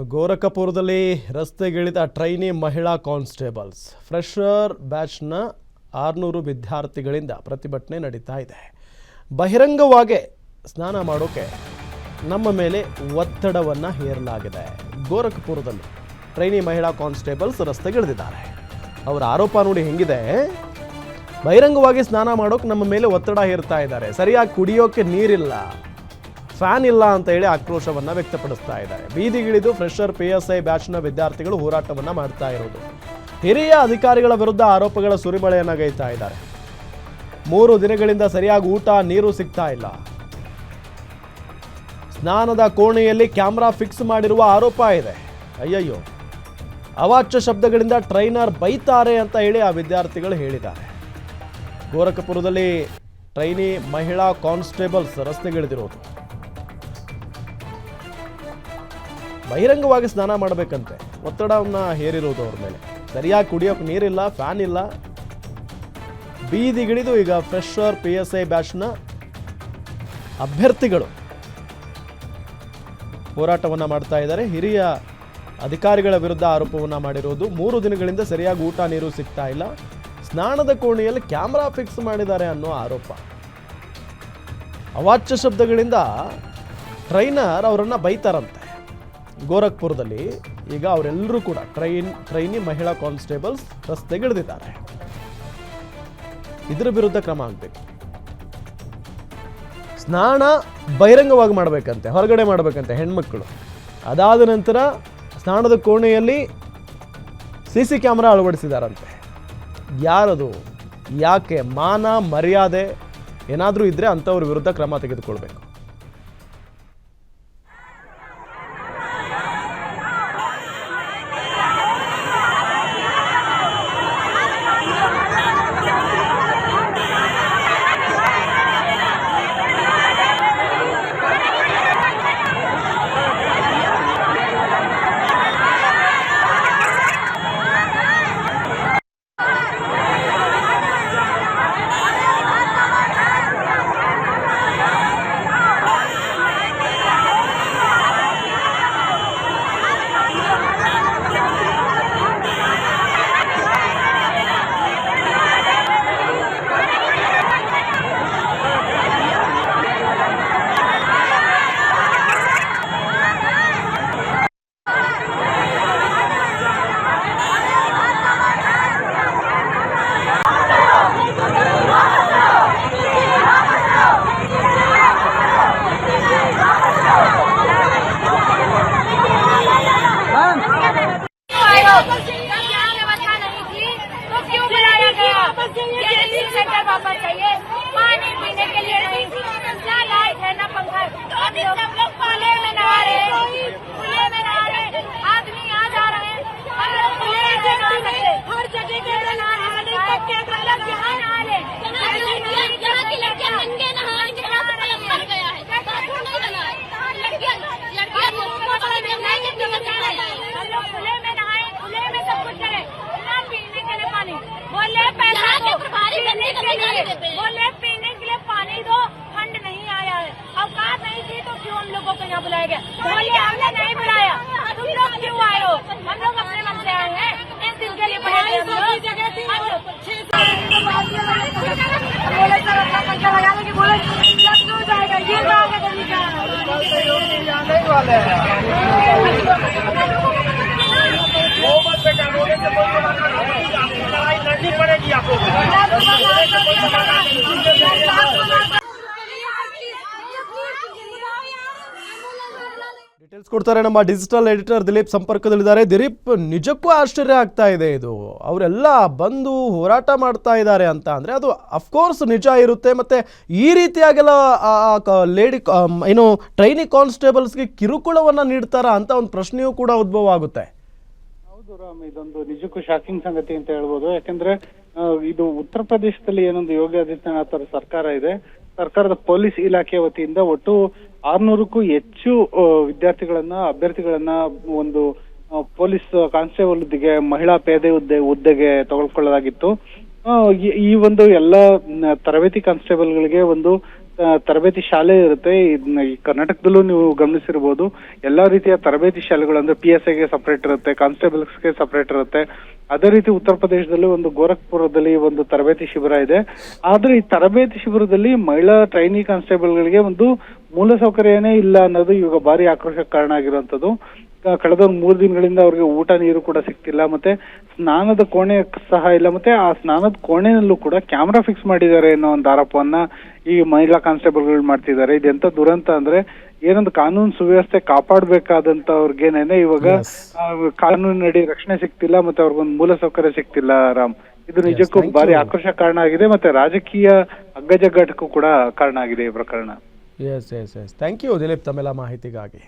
ಗೋರಖಪುರದಲ್ಲಿ ರಸ್ತೆಗಿಳಿದ ಟ್ರೈನಿ ಮಹಿಳಾ constables. Fresher ಬ್ಯಾಚ್ನ ಆರುನೂರು ವಿದ್ಯಾರ್ಥಿಗಳಿಂದ ಪ್ರತಿಭಟನೆ ನಡೀತಾ ಇದೆ. ಬಹಿರಂಗವಾಗಿ ಸ್ನಾನ ಮಾಡೋಕೆ ನಮ್ಮ ಮೇಲೆ ಒತ್ತಡವನ್ನು ಹೇರಲಾಗಿದೆ. ಗೋರಖಪುರದಲ್ಲಿ ಟ್ರೈನಿ ಮಹಿಳಾ ಕಾನ್ಸ್ಟೇಬಲ್ಸ್ ರಸ್ತೆಗಿಳಿದಿದ್ದಾರೆ. ಅವರ ಆರೋಪ ನೋಡಿ ಹೆಂಗಿದೆ? ಬಹಿರಂಗವಾಗಿ ಸ್ನಾನ ಮಾಡೋಕೆ ನಮ್ಮ ಮೇಲೆ ಒತ್ತಡ ಹೇರ್ತಾ ಇದ್ದಾರೆ. ಸರಿಯಾಗಿ ಕುಡಿಯೋಕೆ ನೀರಿಲ್ಲ. ಫ್ಯಾನ್ ಇಲ್ಲ ಅಂತ ಹೇಳಿ ಆಕ್ರೋಶವನ್ನ ವ್ಯಕ್ತಪಡಿಸ್ತಾ ಇದ್ದಾರೆ. ಬೀದಿಗಿಳಿದು ಫ್ರೆಶರ್ ಪಿ ಎಸ್ ಐ ಬ್ಯಾಚ್ನ ವಿದ್ಯಾರ್ಥಿಗಳು ಹೋರಾಟವನ್ನ ಮಾಡ್ತಾ ಇರೋದು. ಹಿರಿಯ ಅಧಿಕಾರಿಗಳ ವಿರುದ್ಧ ಆರೋಪಗಳ ಸುರಿಮಳೆಯನ್ನ ಗೈತಾ ಇದ್ದಾರೆ. ಮೂರು ದಿನಗಳಿಂದ ಸರಿಯಾಗಿ ಊಟ, ನೀರು ಸಿಗ್ತಾ ಇಲ್ಲ. ಸ್ನಾನದ ಕೋಣೆಯಲ್ಲಿ ಕ್ಯಾಮ್ರಾ ಫಿಕ್ಸ್ ಮಾಡಿರುವ ಆರೋಪ ಇದೆ. ಅಯ್ಯಯ್ಯೋ. ಅವಾಚ್ಯ ಶಬ್ದಗಳಿಂದ ಟ್ರೈನರ್ ಬೈತಾರೆ ಅಂತ ಹೇಳಿ ಆ ವಿದ್ಯಾರ್ಥಿಗಳು ಹೇಳಿದ್ದಾರೆ. ಗೋರಖಪುರದಲ್ಲಿ ಟ್ರೈನಿ, ಮಹಿಳಾ ಕಾನ್ಸ್ಟೇಬಲ್ಸ್ ರಸ್ತೆಗಿಳಿದಿರೋದು. ಬಹಿರಂಗವಾಗಿ ಸ್ನಾನ ಮಾಡಬೇಕಂತೆ. ಒತ್ತಡವನ್ನ ಹೇರಿರೋದು ಅವ್ರ ಮೇಲೆ. ಸರಿಯಾಗಿ ಕುಡಿಯೋಕೆ ನೀರಿಲ್ಲ, ಫ್ಯಾನ್ ಇಲ್ಲ. ಬೀದಿಗಿಳಿದು ಈಗ ಫ್ರೆಶರ್ ಪಿ ಎಸ್ ಐ ಬ್ಯಾಚ್ನ ಅಭ್ಯರ್ಥಿಗಳು ಹೋರಾಟವನ್ನ ಮಾಡ್ತಾ ಇದ್ದಾರೆ. ಹಿರಿಯ ಅಧಿಕಾರಿಗಳ ವಿರುದ್ಧ ಆರೋಪವನ್ನ ಮಾಡಿರೋದು. ಮೂರು ದಿನಗಳಿಂದ ಸರಿಯಾಗಿ ಊಟ, ನೀರು ಸಿಗ್ತಾ ಇಲ್ಲ. ಸ್ನಾನದ ಕೋಣೆಯಲ್ಲಿ ಕ್ಯಾಮ್ರಾ ಫಿಕ್ಸ್ ಮಾಡಿದ್ದಾರೆ ಅನ್ನೋ ಆರೋಪ. ಅವಾಚ್ಯ ಶಬ್ದಗಳಿಂದ ಟ್ರೈನರ್ ಅವರನ್ನು ಬೈತಾರಂತೆ. ಗೋರಖ್ಪುರದಲ್ಲಿ ಈಗ ಅವರೆಲ್ಲರೂ ಕೂಡ ಟ್ರೈನ್, ಟ್ರೈನಿ ಮಹಿಳಾ ಕಾನ್ಸ್ಟೇಬಲ್ಸ್ ರಸ್ತೆಗಿಳಿದಿದ್ದಾರೆ ಇದರ ವಿರುದ್ಧ ಕ್ರಮ ಆಗಬೇಕು. ಸ್ನಾನ ಬಹಿರಂಗವಾಗಿ ಮಾಡಬೇಕಂತೆ, ಹೊರಗಡೆ ಮಾಡಬೇಕಂತೆ ಹೆಣ್ಮಕ್ಳು. ಅದಾದ ನಂತರ ಸ್ನಾನದ ಕೋಣೆಯಲ್ಲಿ ಸಿ ಸಿ ಕ್ಯಾಮ್ರಾ ಅಳವಡಿಸಿದಾರಂತೆ. ಯಾರದು, ಯಾಕೆ, ಮಾನ, ಮರ್ಯಾದೆ ಏನಾದರೂ ಇದ್ದರೆ ಅಂಥವ್ರ ವಿರುದ್ಧ ಕ್ರಮ ತೆಗೆದುಕೊಳ್ಬೇಕು. ये रीलिंग सेंटर वापस चाहिए। पानी पीने के लिए नहीं ना लाइट है ना पंखा। हम लोग खुले में नहा रहे हैं। खुले में नहा रहे हैं। आदमी आ जा रहे हैं। हम लोग खुले में नहा सकते हर जगह पे यहाँ नहा ले यहाँ की लड़कियाँ नंगे नहाने के बाद पलक पड़ गया है बाथरूम नहीं बना लड़कियाँ लड़कियाँ मुँह पर नहीं कितनी बचा हम लोग खुले में नहाए खुले में सब कुछ करें। ना पीने के लिए पानी। बोले पैसा यहाँ के दो, प्रभारी पीने के लिए। बोले पीने के लिए पानी दो फंड नहीं आया है। अवकाश नहीं थी तो क्यों हम लोगों को यहाँ बुलाया गया? बोले हमने नहीं बुलाया। तुम लोग क्यों आए हो? हम लोग अपने मन से आए हैं। एक दिन के लिए बोले सर अपना पंखा लगा लेंगे। बोले सब क्यों जाएगा ये जाओगे तरीका लड़नी पड़ेगी आपको ಡೀಟೇಲ್ಸ್ ಕೊಡ್ತಾರೆ ನಮ್ಮ ಡಿಜಿಟಲ್ ಎಡಿಟರ್ ದಿಲೀಪ್ ಸಂಪರ್ಕದಲ್ಲಿದ್ದಾರೆ ದಿಲೀಪ್ ನಿಜಕ್ಕೂ ಆಶ್ಚರ್ಯ ಆಗ್ತಾ ಇದೆ ಇದು ಅವರೆಲ್ಲ ಬಂದು ಹೋರಾಟ ಮಾಡ್ತಾ ಇದ್ದಾರೆ ಅಂತ ಅಂದರೆ ಅದು ಅಫ್ಕೋರ್ಸ್ ನಿಜ ಇರುತ್ತೆ ಮತ್ತು ಈ ರೀತಿಯಾಗೆಲ್ಲ ಲೇಡಿ ಏನು ಟ್ರೈನಿ ಕಾನ್ಸ್ಟೇಬಲ್ಸ್ಗೆ ಕಿರುಕುಳವನ್ನು ನೀಡ್ತಾರಾ ಅಂತ ಒಂದು ಪ್ರಶ್ನೆಯೂ ಕೂಡ ಉದ್ಭವ ಆಗುತ್ತೆ ಹೌದು ರಾಮ್ ಇದೊಂದು ನಿಜಕ್ಕೂ ಶಾಕಿಂಗ್ ಸಂಗತಿ ಅಂತ ಹೇಳ್ಬೋದು. ಯಾಕಂದ್ರೆ ಇದು ಉತ್ತರ ಪ್ರದೇಶದಲ್ಲಿ ಏನೊಂದು ಯೋಗಿ ಆದಿತ್ಯನಾಥ್ ಅವರ ಸರ್ಕಾರ ಇದೆ. ಸರ್ಕಾರದ ಪೊಲೀಸ್ ಇಲಾಖೆ ವತಿಯಿಂದ ಒಟ್ಟು ಆರ್ನೂರಕ್ಕೂ ಹೆಚ್ಚು ವಿದ್ಯಾರ್ಥಿಗಳನ್ನ, ಅಭ್ಯರ್ಥಿಗಳನ್ನ ಒಂದು ಪೊಲೀಸ್ ಕಾನ್ಸ್ಟೇಬಲ್ ಹುದ್ದೆಗೆ ಮಹಿಳಾ ಪೇದೆ ಹುದ್ದೆ, ಹುದ್ದೆಗೆ ತಗೊಳ್ಕೊಳ್ಳಲಾಗಿತ್ತು. ಈ- ಒಂದು ಎಲ್ಲ ತರಬೇತಿ ಕಾನ್ಸ್ಟೇಬಲ್ಗಳಿಗೆ ಒಂದು ತರಬೇತಿ ಶಾಲೆ ಇರುತ್ತೆ. ಇದನ್ನ ಕರ್ನಾಟಕದಲ್ಲೂ ನೀವು ಗಮನಿಸಿರ್ಬೋದು. ಎಲ್ಲಾ ರೀತಿಯ ತರಬೇತಿ ಶಾಲೆಗಳು ಅಂದ್ರೆ ಪಿ ಎಸ್ ಐಗೆ ಸಪರೇಟ್ ಇರುತ್ತೆ ಕಾನ್ಸ್ಟೇಬಲ್ಸ್ಗೆ ಸಪರೇಟ್ ಇರುತ್ತೆ. ಅದೇ ರೀತಿ ಉತ್ತರ ಪ್ರದೇಶದಲ್ಲಿ ಒಂದು ಗೋರಖ್ಪುರದಲ್ಲಿ ಒಂದು ತರಬೇತಿ ಶಿಬಿರ ಇದೆ. ಆದ್ರೆ ಈ ತರಬೇತಿ ಶಿಬಿರದಲ್ಲಿ ಮಹಿಳಾ ಟ್ರೈನಿ ಕಾನ್ಸ್ಟೇಬಲ್ಗಳಿಗೆ ಒಂದು ಮೂಲಸೌಕರ್ಯನೇ ಇಲ್ಲ ಅನ್ನೋದು ಇವಾಗ ಭಾರಿ ಆಕ್ರೋಶಕ್ಕೆ ಕಾರಣ ಆಗಿರುವಂತದ್ದು ಕಳೆದ ಒಂದು ಮೂರು ದಿನಗಳಿಂದ ಅವ್ರಿಗೆ ಊಟ ನೀರು ಕೂಡ ಸಿಗ್ತಿಲ್ಲ ಮತ್ತೆ ಸ್ನಾನದ ಕೋಣೆ ಸಹ ಇಲ್ಲ ಮತ್ತೆ ಆ ಸ್ನಾನದ ಕೋಣೆನಲ್ಲೂ ಕೂಡ ಕ್ಯಾಮ್ರಾ ಫಿಕ್ಸ್ ಮಾಡಿದ್ದಾರೆ ಅನ್ನೋ ಒಂದು ಆರೋಪವನ್ನ ಈ ಮಹಿಳಾ ಕಾನ್ಸ್ಟೇಬಲ್ಗಳು ಮಾಡ್ತಿದ್ದಾರೆ. ಇದೆಂತ ದುರಂತ ಅಂದ್ರೆ ಏನೊಂದು ಕಾನೂನು ಸುವ್ಯವಸ್ಥೆ ಕಾಪಾಡಬೇಕಾದಂತವ್ರಿಗೇನೇನೆ ಇವಾಗ ಕಾನೂನಿನಡಿ ರಕ್ಷಣೆ ಸಿಗ್ತಿಲ್ಲ ಮತ್ತೆ ಅವ್ರಿಗೊಂದು ಮೂಲ ಸೌಕರ್ಯ ಸಿಗ್ತಿಲ್ಲ ರಾಮ್. ಇದು ನಿಜಕ್ಕೂ ಭಾರಿ. ಆಕ್ರೋಶ ಕಾರಣ ಆಗಿದೆ ಮತ್ತೆ ರಾಜಕೀಯ ಅಗ್ಗಜಗ್ಗಾಟಕ್ಕೂ ಕೂಡ ಕಾರಣ ಆಗಿದೆ ಈ ಪ್ರಕರಣ. Yes yes yes thank you Dileep ತಮ್ಮೆಲ್ಲ ಮಾಹಿತಿಗಾಗಿ.